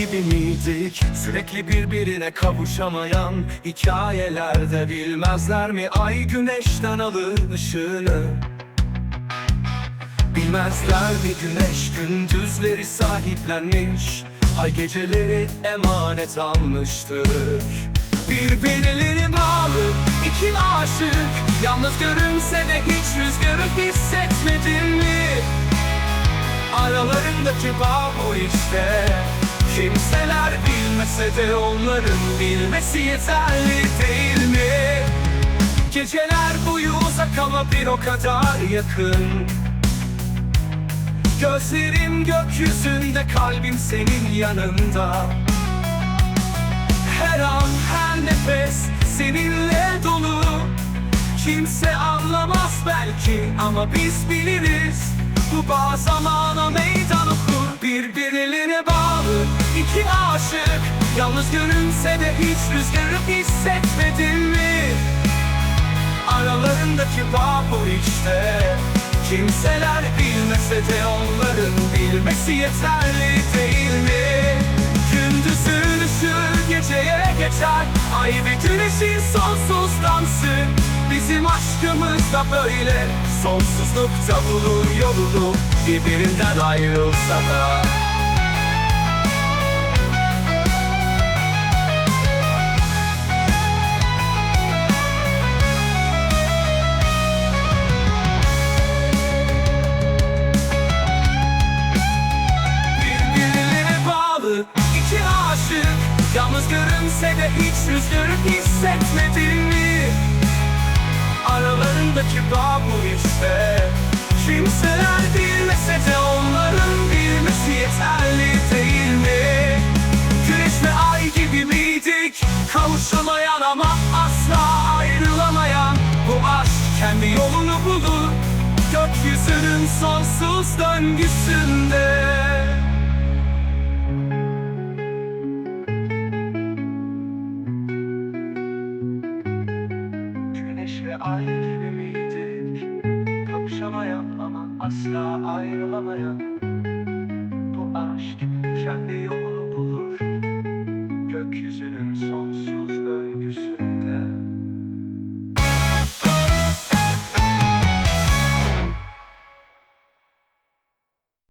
gibi miydik? Sürekli birbirine kavuşamayan Hikayelerde bilmezler mi ay güneşten alır ışığını Bilmezler mi güneş gündüzleri sahiplenmiş Ay geceleri emanet almıştır Birbirlerine bağlı iki aşık Yalnız görünse de hiç rüzgarı hissetmedin mi? Aralarındaki bağ bu işte. Kimseler bilmese de onların bilmesi yeterli değil mi? Geceler boyu uzak ama bir o kadar yakın. Gözlerim gökyüzünde kalbim senin yanında. Her an her nefes seninle dolu. Kimse anlamaz belki ama biz biliriz Bu bağ zamana meydan okur. Birbirlerine bağlı iki aşık. Yalnız görünse de hiç rüzgarı hissetmedin mi? Aralarındaki bağ bu işte. Kimseler bilmese de onların bilmesi yeterli değil mi? Gündüzün ışığı geceye geçer. Ay ve güneşin sonsuz dansı Bizim aşkımız da böyle. Sonsuzlukta bulur yolunu Birbirinden ayrılsa da. Birbirlerine bağlı iki aşık. Yalnız görünse de hiç rüzgarı hissetmedin mi? Aralarındaki bağ bu işte Kimseler bilmese de onların bilmesi yeterli değil mi? Güneş ve ay gibi miydik? Kavuşamayan ama asla ayrılamayan Bu aşk kendi yolunu bulur Gökyüzünün sonsuz döngüsünde Güneş ve ay üflemiydik Kavuşamayan ama asla ayrılamayan. Bu aşk kendi yolunu bulur. Gökyüzünün son